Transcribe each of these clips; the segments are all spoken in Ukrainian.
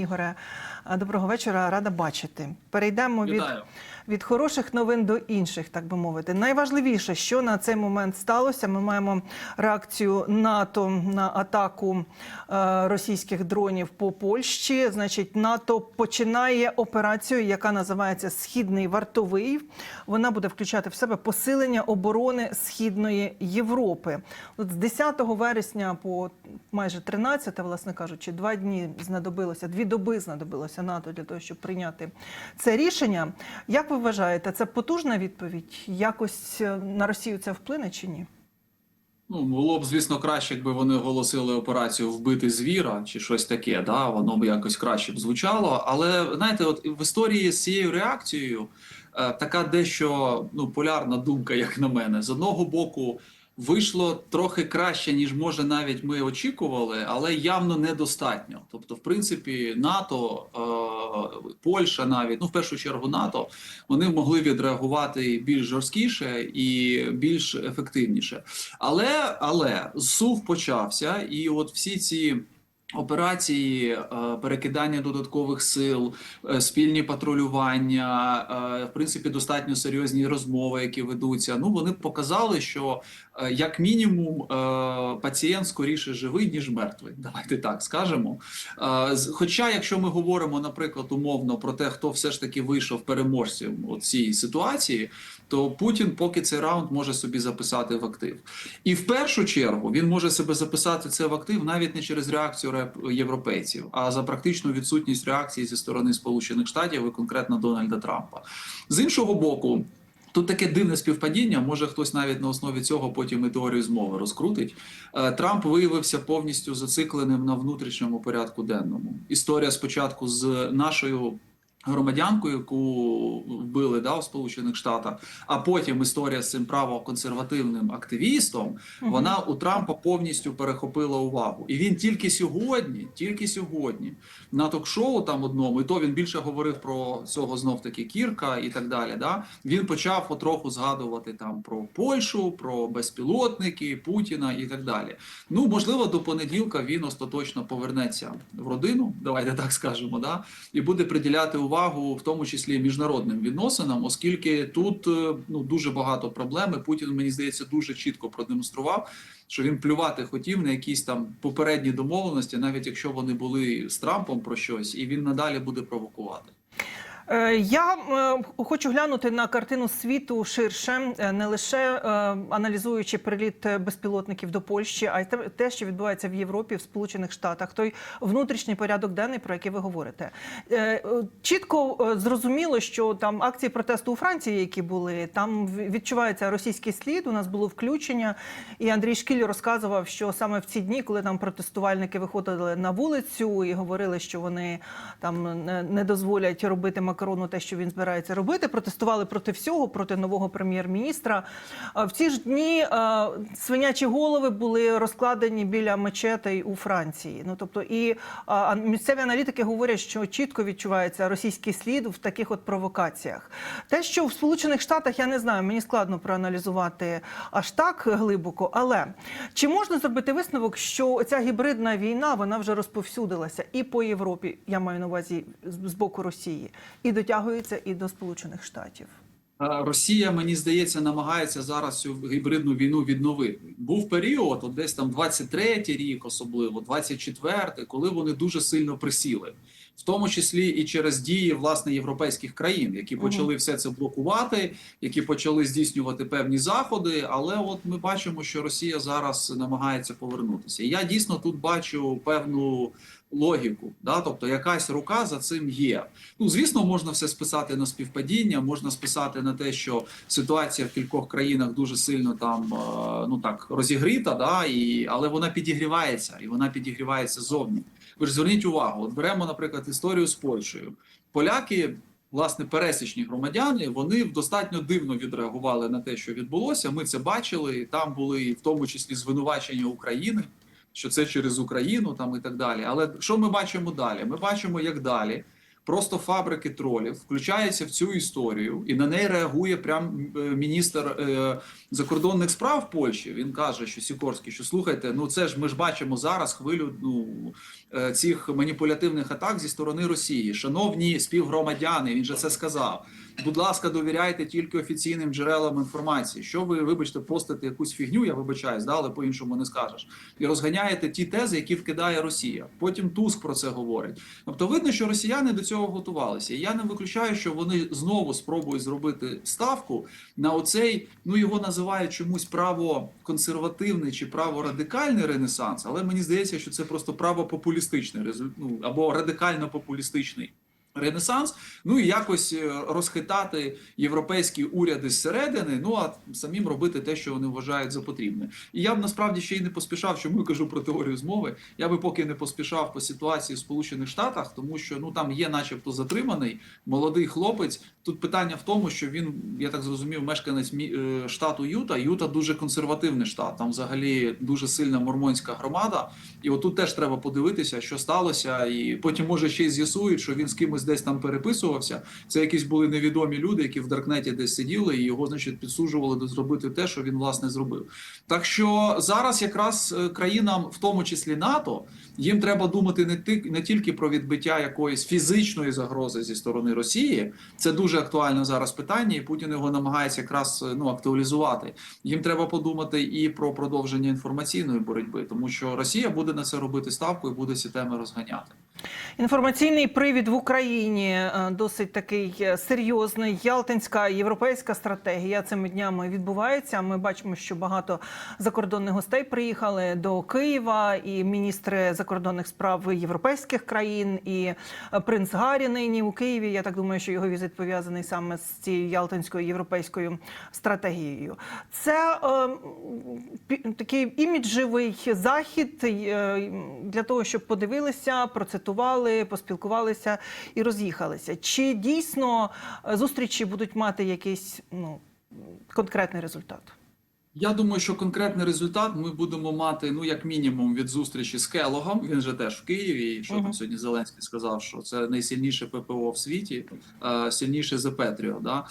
Ігоре, доброго вечора. Рада бачити. Перейдемо від, від хороших новин до інших, так би мовити. Найважливіше, що на цей момент сталося, ми маємо реакцію НАТО на атаку е, російських дронів по Польщі. Значить, НАТО починає операцію, яка називається Східний вартовий. Вона буде включати в себе посилення оборони Східної Європи. От з 10 вересня по майже 13, власне кажучи, два дні знадобилося, дві доби знадобилося НАТО для того, щоб прийняти це рішення. Як ви вважаєте, це потужна відповідь? Якось е, на Росію це вплине чи ні? Ну, було б, звісно, краще, якби вони оголосили операцію вбити звіра чи щось таке, да, воно б якось краще б звучало. Але знаєте, от в історії з цією реакцією е, така дещо ну, полярна думка, як на мене. З одного боку, вийшло трохи краще, ніж може навіть ми очікували, але явно недостатньо. Тобто, в принципі, НАТО, е, Польща навіть, ну в першу чергу НАТО, вони могли відреагувати більш жорсткіше і більш ефективніше. Але але сув почався, і от всі ці. Операції е, перекидання додаткових сил, е, спільні патрулювання, е, в принципі, достатньо серйозні розмови, які ведуться. Ну вони показали, що як мінімум пацієнт скоріше живий ніж мертвий. Давайте так скажемо. Хоча, якщо ми говоримо, наприклад, умовно про те, хто все ж таки вийшов переможцем у цій ситуації, то Путін поки цей раунд може собі записати в актив. І в першу чергу він може себе записати це в актив навіть не через реакцію європейців, а за практичну відсутність реакції зі сторони Сполучених Штатів і конкретно Дональда Трампа. З іншого боку. Тут таке дивне співпадіння. Може хтось навіть на основі цього потім і теорію змови розкрутить. Е, Трамп виявився повністю зацикленим на внутрішньому порядку денному. Історія спочатку з нашою громадянкою, яку вбили да, в Сполучених Штатах, а потім історія з цим правоконсервативним активістом. Вона у Трампа повністю перехопила увагу. І він тільки сьогодні, тільки сьогодні, на ток-шоу там одному, і то він більше говорив про цього знов таки Кірка і так далі. Да? Він почав потроху згадувати там про Польщу, про безпілотники, Путіна і так далі. Ну можливо, до понеділка він остаточно повернеться в родину, давайте так скажемо, да? і буде приділяти увагу, в тому числі міжнародним відносинам, оскільки тут е, ну дуже багато проблем. Путін мені здається дуже чітко продемонстрував, що він плювати хотів на якісь там попередні домовленості, навіть якщо вони були з Трампом про щось, і він надалі буде провокувати. Е, Я е, хочу глянути на картину світу ширше, е, не лише аналізуючи приліт безпілотників до Польщі, а й те- що відбувається в Європі, в Сполучених Штатах, той внутрішній порядок денний, про який ви говорите. Чітко зрозуміло, що там акції протесту у Франції, які були, там відчувається російський слід. У нас було включення, і Андрій Шкіль розказував, що саме в ці дні, коли там протестувальники виходили на вулицю і говорили, що вони там не, дозволять робити Макрону те, що він збирається робити, протестували проти всього, проти нового прем'єр-міністра. В ці ж дні е, свинячі голови були розкладені біля мечетей у Франції. Ну тобто, і місцеві аналітики говорять, що чітко відчувається російський слід в таких от провокаціях. Те, що в Сполучених Штатах, я не знаю, мені складно проаналізувати аж так глибоко. Але чи можна зробити висновок, що ця гібридна війна вона вже розповсюдилася і по Європі, я маю на увазі з боку Росії, дотягується і до Сполучених Штатів. Росія, мені здається, намагається зараз цю гібридну війну відновити. Був період, от десь там 23-й рік, особливо 24-й, коли вони дуже сильно присіли, в тому числі і через дії власне європейських країн, які почали все це блокувати, які почали здійснювати певні заходи. Але от ми бачимо, що Росія зараз намагається повернутися. І я дійсно тут бачу певну логіку, да, тобто якась рука за цим є. Ну, звісно, можна все списати на співпадіння, можна списати на те, що ситуація в кількох країнах дуже сильно там е, ну так розігріта, да, і, але вона підігрівається, і вона підігрівається зовні. Ви ж зверніть увагу, от беремо, наприклад, історію з Польщею. Поляки, власне, пересічні громадяни, вони достатньо дивно відреагували на те, що відбулося. Ми це бачили. Там були в тому числі звинувачення України. Що це через Україну там і так далі. Але що ми бачимо далі? Ми бачимо, як далі просто фабрики тролів, включається в цю історію, і на неї реагує прям е, міністр е, закордонних справ Польщі. Він каже, що Сікорський, що слухайте, ну це ж ми ж бачимо зараз хвилю ну, е, цих маніпулятивних атак зі сторони Росії. Шановні співгромадяни, він же це сказав. Будь ласка, довіряйте тільки офіційним джерелам інформації. Що ви, вибачте, постите якусь фігню, я вибачаюсь, да, але по-іншому не скажеш. І розганяєте ті тези, які вкидає Росія. Потім Туск про це говорить. Тобто видно, що росіяни до цього готувалися. І я не виключаю, що вони знову спробують зробити ставку на оцей, ну його називають чомусь право-консервативний чи право-радикальний ренесанс, але мені здається, що це просто право-популістичний ну, або радикально-популістичний. Ренесанс, ну і якось е, розхитати європейські уряди зсередини, ну а самим робити те, що вони вважають за потрібне. І я б насправді ще й не поспішав, чому я кажу про теорію змови. Я би поки не поспішав по ситуації в Сполучених Штатах, тому що ну там є, начебто, затриманий молодий хлопець. Тут питання в тому, що він, я так зрозумів, мешканець е, штату Юта. Юта дуже консервативний штат. Там взагалі дуже сильна мормонська громада. І отут теж треба подивитися, що сталося, і потім може ще й з'ясують, що він з кимось десь там переписувався. Це якісь були невідомі люди, які в Даркнеті десь сиділи, і його, значить, підсуджували до зробити те, що він власне зробив. Так що зараз якраз е, країнам, в тому числі НАТО, їм треба думати не ти не тільки про відбиття якоїсь фізичної загрози зі сторони Росії. Це дуже актуальне зараз питання, і Путін його намагається якраз е, ну актуалізувати. Їм треба подумати і про продовження інформаційної боротьби, тому що Росія буде на це робити ставку і буде ці теми розганяти. Інформаційний привід в Україні е, досить такий е, серйозний. Ялтинська європейська стратегія цими днями відбувається. Ми бачимо, що багато закордонних гостей приїхали до Києва, і міністри закордонних справ європейських країн, і е, принц Гаррі нині у Києві. Я так думаю, що його візит пов'язаний саме з цією ялтинською європейською стратегією. Це е, такий іміджевий захід для того, щоб подивилися, процитували, поспілкувалися і роз'їхалися. Чи дійсно е, зустрічі будуть мати якийсь ну, конкретний результат? Я думаю, що конкретний результат ми будемо мати ну як мінімум від зустрічі з Келогом. Він же теж в Києві. І що Мгм. там сьогодні Зеленський сказав, що це найсильніше ППО в світі, е, сильніше за Петріо. Да?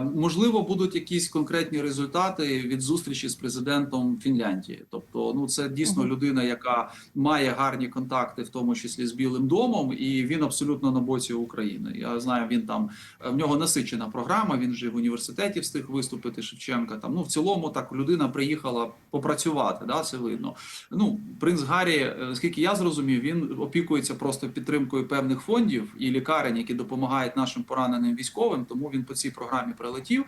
Е, можливо, будуть якісь конкретні результати від зустрічі з президентом Фінляндії. Тобто, ну це дійсно Мгм. людина, яка має гарні контакти, в тому числі з Білим домом, і він абсолютно на боці України. Я знаю, він там е, в нього насичена програма. Він вже в університеті встиг виступити Шевченка. Там ну в цілому так людина приїхала попрацювати. Да, це видно. Ну, принц Гаррі, скільки наскільки я зрозумів, він опікується просто підтримкою певних фондів і лікарень, які допомагають нашим пораненим військовим. Тому він по цій програмі прилетів.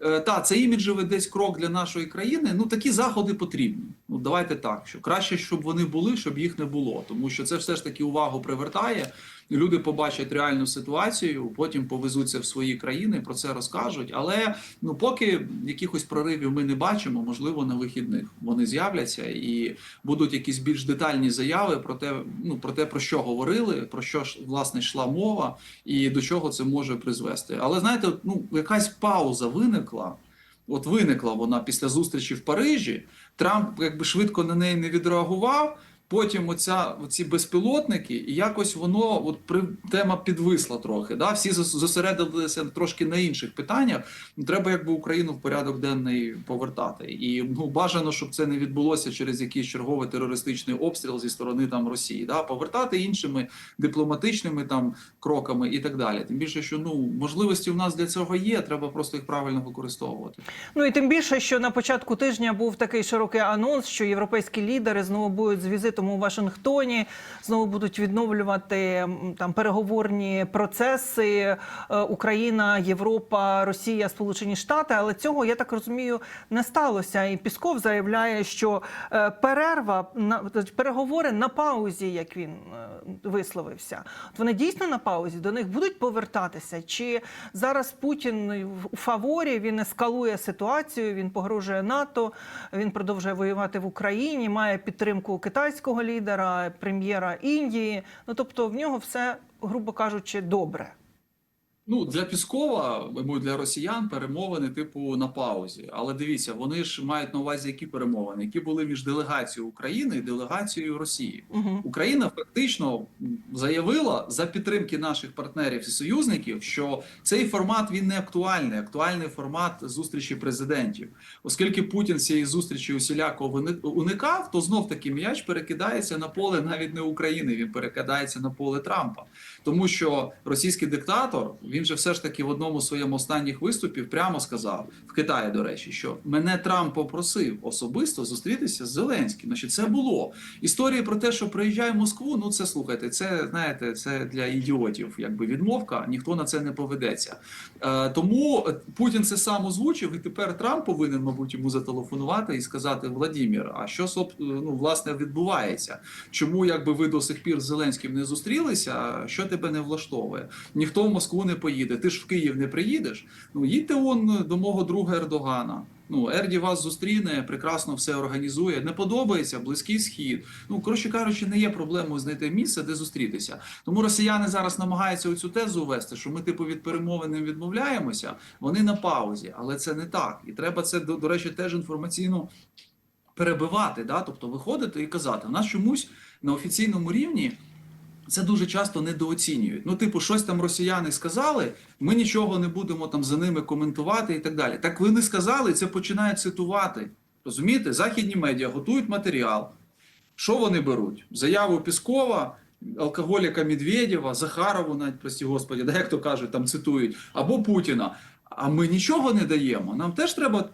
Е, Та це іміджевий десь крок для нашої країни. Ну такі заходи потрібні. Ну давайте так, що краще, щоб вони були, щоб їх не було, тому що це все ж таки увагу привертає. Люди побачать реальну ситуацію, потім повезуться в свої країни, про це розкажуть. Але ну поки якихось проривів ми не бачимо, можливо, на вихідних вони з'являться і будуть якісь більш детальні заяви про те, ну про те, про що говорили, про що ж власне йшла мова, і до чого це може призвести. Але знаєте, ну якась пауза виникла. От виникла вона після зустрічі в Парижі. Трамп якби швидко на неї не відреагував. Потім оця оці безпілотники, і якось воно от при тема підвисла трохи. Да? Всі зос- зосередилися трошки на інших питаннях. Ну, Треба якби Україну в порядок денний повертати. І ну бажано, щоб це не відбулося через якийсь черговий терористичний обстріл зі сторони там Росії. Да? Повертати іншими дипломатичними там кроками і так далі. Тим більше, що ну можливості в нас для цього є, треба просто їх правильно використовувати. Ну і тим більше, що на початку тижня був такий широкий анонс, що європейські лідери знову будуть з візитом у Вашингтоні, знову будуть відновлювати там переговорні процеси е, Україна, Європа, Росія, Сполучені Штати. Але цього я так розумію не сталося. І Пісков заявляє, що е, перерва на переговори на паузі, як він е, висловився. От вони дійсно на паузі до них будуть повертатися? Чи зараз Путін в- у фаворі він ескалує ситуацію? Він погрожує НАТО, він продовжує воювати в Україні, має підтримку китайського лідера, прем'єра Індії. Ну тобто в нього все, грубо кажучи, добре. Ну, для Піскова, мабуть, для росіян перемовини, типу, на паузі. Але дивіться, вони ж мають на увазі які перемовини, які були між делегацією України і делегацією Росії. Угу. Україна фактично заявила за підтримки наших партнерів і союзників, що цей формат він не актуальний. Актуальний формат зустрічі президентів, оскільки Путін цієї зустрічі усіляко уникав, то знов таки м'яч перекидається на поле навіть не України. Він перекидається на поле Трампа, тому що російський диктатор він же все ж таки в одному з своєму останніх виступів прямо сказав в Китаї, до речі, що мене Трамп попросив особисто зустрітися з Зеленським. Значить, це було історії про те, що приїжджає в Москву. Ну це слухайте, це знаєте, це для ідіотів, якби відмовка. Ніхто на це не поведеться. Е, тому Путін це сам озвучив, і тепер Трамп повинен, мабуть, йому зателефонувати і сказати: Владімір, а що ну, власне відбувається? Чому якби ви до сих пір з Зеленським не зустрілися? Що тебе не влаштовує? Ніхто в Москву не поїде. Ти ж в Київ не приїдеш. Ну їдьте он до мого друга Ердогана. Ну, Ерді вас зустріне, прекрасно все організує. Не подобається близький схід. Ну коротше кажучи, не є проблемою знайти місце, де зустрітися. Тому росіяни зараз намагаються оцю тезу ввести, що ми типу від перемовин не відмовляємося. Вони на паузі, але це не так. І треба це до, до речі, теж інформаційно перебивати. Да? Тобто виходити і казати, у нас чомусь на офіційному рівні. Це дуже часто недооцінюють. Ну, типу, щось там росіяни сказали, ми нічого не будемо там за ними коментувати і так далі. Так вони сказали, це починають цитувати. Розумієте, західні медіа готують матеріал. Що вони беруть? Заяву Піскова, алкоголіка Медведєва, Захарову, навіть прості господі, да, як то кажуть, там цитують, або Путіна. А ми нічого не даємо. Нам теж треба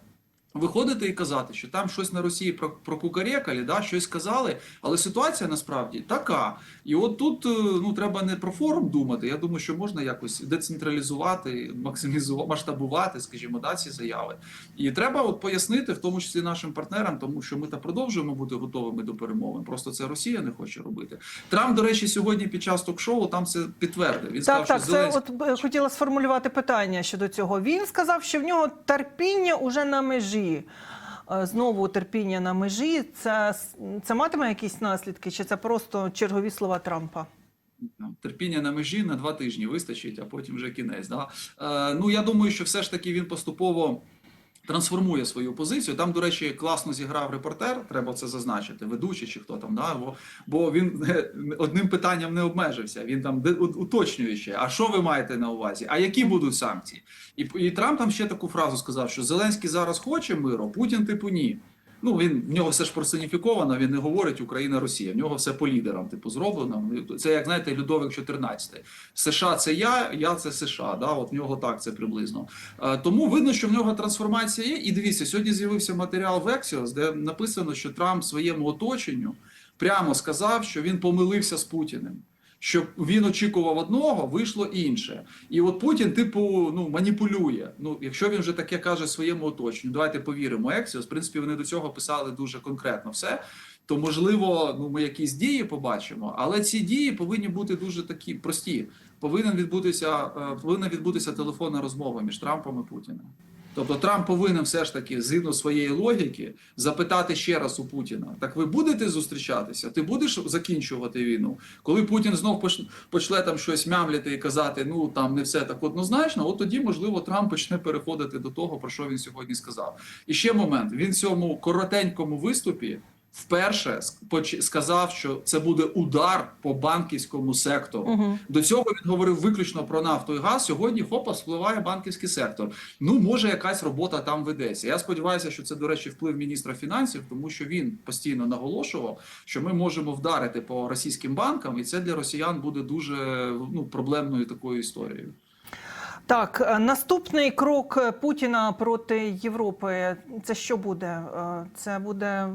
виходити і казати, що там щось на Росії про- прокукарекали, да, щось сказали, але ситуація насправді така. І от тут е, ну, треба не про форум думати. Я думаю, що можна якось децентралізувати, максимізувати, масштабувати, скажімо, да, ці заяви. І треба от пояснити, в тому числі нашим партнерам, тому що ми та продовжуємо бути готовими до перемовин. Просто це Росія не хоче робити. Трамп, до речі, сьогодні під час ток-шоу там це підтвердив. Він Так, сказав, так, що це Зеленський... от е, хотіла сформулювати питання щодо цього. Він сказав, що в нього терпіння уже на межі. Е, Знову терпіння на межі. Це, це матиме якісь наслідки, чи це просто чергові слова Трампа? Терпіння на межі на два тижні вистачить, а потім вже кінець. Да? Е, ну я думаю, що все ж таки він поступово. Трансформує свою позицію. Там, до речі, класно зіграв репортер, треба це зазначити, ведучий чи хто там, да? бо, бо він е, одним питанням не обмежився. Він там уточнює ще, а що ви маєте на увазі? А які будуть санкції? І, і Трамп там ще таку фразу сказав, що Зеленський зараз хоче миру, Путін типу ні. Ну він в нього все ж персоніфіковано. Він не говорить Україна, Росія. В нього все по лідерам, типу, зроблено. Це як знаєте, Людовик 14. США це я, я це США. Да, от в нього так це приблизно. Е, Тому видно, що в нього трансформація є. І дивіться, сьогодні з'явився матеріал в Axios, де написано, що Трамп своєму оточенню прямо сказав, що він помилився з Путіним. Що він очікував одного, вийшло інше. І от Путін, типу, ну маніпулює. Ну, якщо він вже таке каже своєму оточенню, давайте повіримо. Ексіос. В принципі, вони до цього писали дуже конкретно все. То можливо, ну ми якісь дії побачимо, але ці дії повинні бути дуже такі прості. Повинен відбутися, е, повинна відбутися телефонна розмова між Трампом і Путіним. Тобто Трамп повинен все ж таки, згідно своєї логіки, запитати ще раз у Путіна: так ви будете зустрічатися? Ти будеш закінчувати війну? Коли Путін знов поч- почне там щось мямляти і казати, ну там не все так однозначно, от тоді, можливо, Трамп почне переходити до того, про що він сьогодні сказав. І ще момент: він в цьому коротенькому виступі. Вперше ск- сказав, що це буде удар по банківському сектору. Угу. До цього він говорив виключно про нафту і газ. Сьогодні хопа спливає банківський сектор. Ну може якась робота там ведеться. Я сподіваюся, що це, до речі, вплив міністра фінансів, тому що він постійно наголошував, що ми можемо вдарити по російським банкам, і це для росіян буде дуже ну проблемною такою історією. Так, е, наступний крок е, Путіна проти Європи. Це що буде? Е, Це буде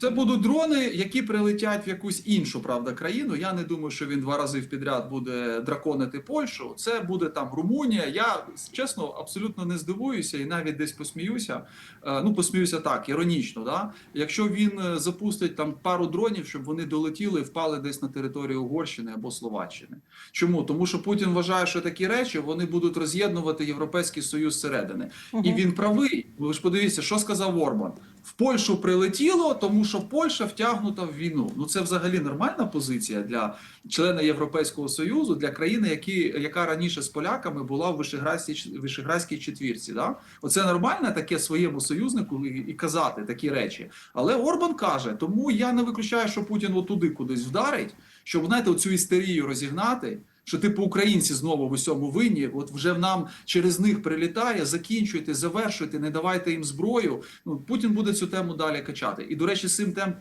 Це будуть дрони, які прилетять в якусь іншу правда країну. Я не думаю, що він два рази в підряд буде драконити Польщу. Це буде там Румунія. Я чесно абсолютно не здивуюся і навіть десь посміюся. Е, Ну посміюся так, іронічно. Да? Якщо він е, запустить там пару дронів, щоб вони долетіли і впали десь на територію Угорщини або Словаччини. Чому? Тому що Путін вважає, що такі речі вони будуть роз'єднувати Європейський Союз зсередини. І він правий. Ви ж подивіться, що сказав Орбан. В Польщу прилетіло, тому що Польща втягнута в війну. Ну це взагалі нормальна позиція для члена Європейського союзу, для країни, які, яка раніше з поляками була в Вишеградській, Вишеградській четвірці. Да? Оце нормально таке своєму союзнику і, казати такі речі. Але Орбан каже, тому я не виключаю, що Путін отуди кудись вдарить, щоб знаєте, оцю істерію розігнати. Що типу українці знову в усьому винні, от вже нам через них прилітає, закінчуйте, завершуйте, не давайте їм зброю. Ну Путін буде цю тему далі качати. І до речі, з цим тем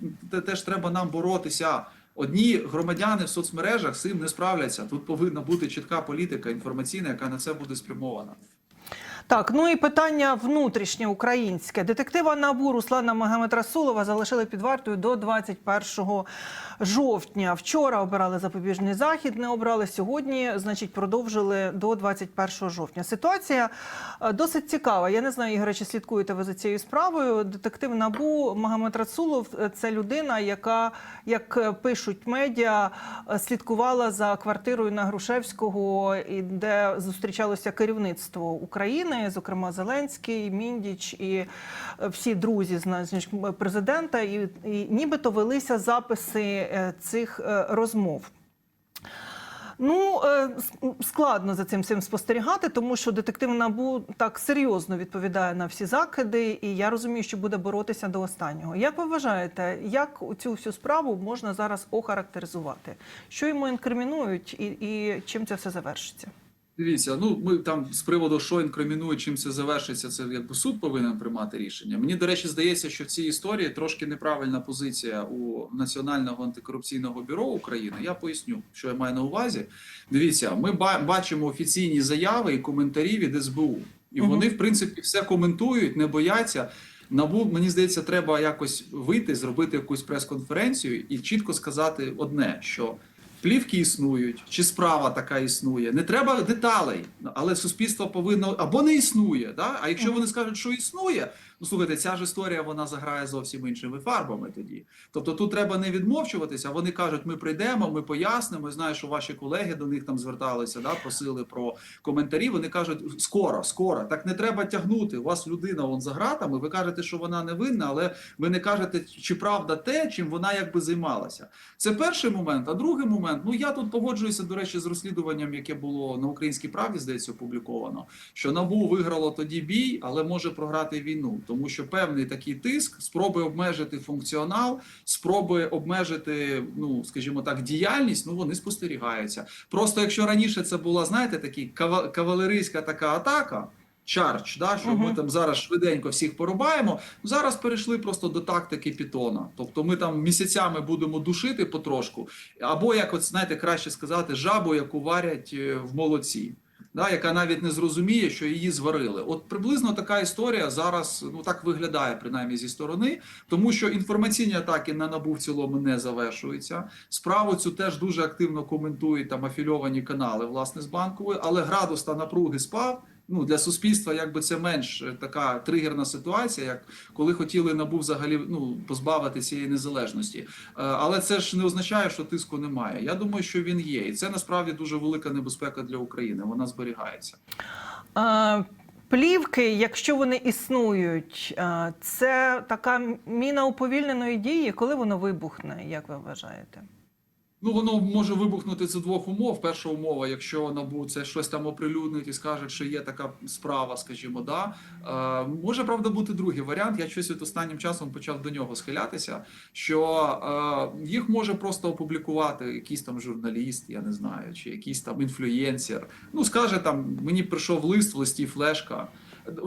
теж треба нам боротися. Одні громадяни в соцмережах з цим не справляться. Тут повинна бути чітка політика інформаційна, яка на це буде спрямована. Так, ну і питання внутрішнє українське. Детектива НАБУ Руслана Магомед-Расулова залишили під вартою до 21 жовтня. Вчора обирали запобіжний захід, не обрали сьогодні. Значить, продовжили до 21 жовтня. Ситуація е, досить цікава. Я не знаю, Ігоре, чи слідкуєте ви за цією справою. Детектив НАБУ Магомед Расулов е, це людина, яка, як е, пишуть медіа, е, слідкувала за квартирою на Грушевського, де зустрічалося керівництво України, зокрема Зеленський, Міндіч і е, всі друзі значить, президента, і, і нібито велися записи е, цих е, розмов. Ну, складно за цим всім спостерігати, тому що детектив НАБУ так серйозно відповідає на всі закиди, і я розумію, що буде боротися до останнього. Як ви вважаєте, як цю всю справу можна зараз охарактеризувати? Що йому інкримінують, і, і чим це все завершиться? Дивіться, ну ми там з приводу, що інкримінує, чим це завершиться, це якби суд повинен приймати рішення. Мені, до речі, здається, що в цій історії трошки неправильна позиція у Національного антикорупційного бюро України. Я поясню, що я маю на увазі. Дивіться, ми бачимо офіційні заяви і коментарі від СБУ, і Мгм. вони, в принципі, все коментують, не бояться. Набу, мені здається, треба якось вийти, зробити якусь прес-конференцію і чітко сказати одне: що плівки існують, чи справа така існує. Не треба деталей, але суспільство повинно або не існує. Да? А якщо вони скажуть, що існує, ну слухайте, ця ж історія вона заграє зовсім іншими фарбами тоді. Тобто тут треба не відмовчуватися. Вони кажуть, ми прийдемо, ми пояснимо. Знаю, що ваші колеги до них там зверталися, да, просили про коментарі. Вони кажуть, скоро, скоро. Так не треба тягнути. У вас людина вон за гратами. Ви кажете, що вона не винна, але ви не кажете, чи правда те, чим вона якби займалася. Це перший момент. А другий момент, ну я тут погоджуюся, до речі, з розслідуванням, яке було на українській правді, здається, опубліковано. Що набу виграло тоді бій, але може програти війну, тому що певний такий тиск, спроби обмежити функціонал, спроби обмежити, ну скажімо так, діяльність. Ну вони спостерігаються. Просто якщо раніше це була, знаєте, такий кава- кавалерійська така атака. Чардж, да, що ми там зараз швиденько всіх порубаємо. Зараз перейшли просто до тактики Пітона. Тобто ми там місяцями будемо душити потрошку, або як от знаєте, краще сказати, жабу, яку варять е, в молоці. Да, яка навіть не зрозуміє, що її зварили. От приблизно така історія зараз ну так виглядає, принаймні зі сторони, тому що інформаційні атаки на набу в цілому не завершуються. Справу цю теж дуже активно коментують там афільовані канали, власне, з банкової, але градус та напруги спав. Ну для суспільства, якби це менш е, така тригерна ситуація, як коли хотіли набу взагалі ну позбавити цієї незалежності. Е, Але це ж не означає, що тиску немає. Я думаю, що він є, і це насправді дуже велика небезпека для України. Вона зберігається. Е, Плівки, якщо вони існують, це така міна уповільненої дії, коли воно вибухне, як ви вважаєте? Ну, воно може вибухнути з двох умов. Перша умова, якщо НАБУ це щось там оприлюднить і скаже, що є така справа, скажімо, да. Е, може, правда, бути другий варіант. Я щось от останнім часом почав до нього схилятися, що е, їх може просто опублікувати якийсь там журналіст, я не знаю, чи якийсь там інфлюєнсер. Ну, скаже там, мені прийшов лист в листі флешка.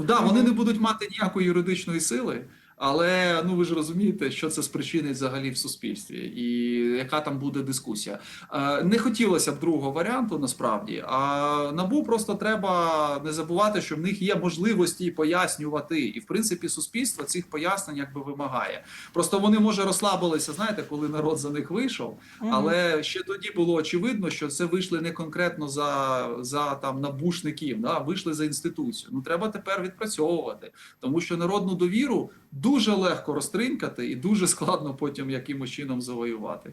Да, вони не будуть мати ніякої юридичної сили. Але ну ви ж розумієте, що це спричинить взагалі в суспільстві, і яка там буде дискусія. Е, Не хотілося б другого варіанту насправді. А набу просто треба не забувати, що в них є можливості пояснювати, і в принципі суспільство цих пояснень якби вимагає. Просто вони може розслабилися, знаєте, коли народ за них вийшов. Але ще тоді було очевидно, що це вийшли не конкретно за, за там набушників, да, вийшли за інституцію. Ну треба тепер відпрацьовувати, тому що народну довіру дуже легко розтринкати і дуже складно потім якимось чином завоювати.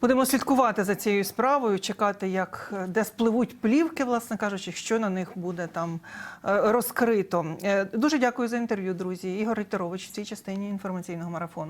Будемо слідкувати за цією справою, чекати, як е, де спливуть плівки, власне кажучи, що на них буде там е, розкрито. Е, Дуже дякую за інтерв'ю, друзі. Ігор Рейтерович в цій частині інформаційного марафону.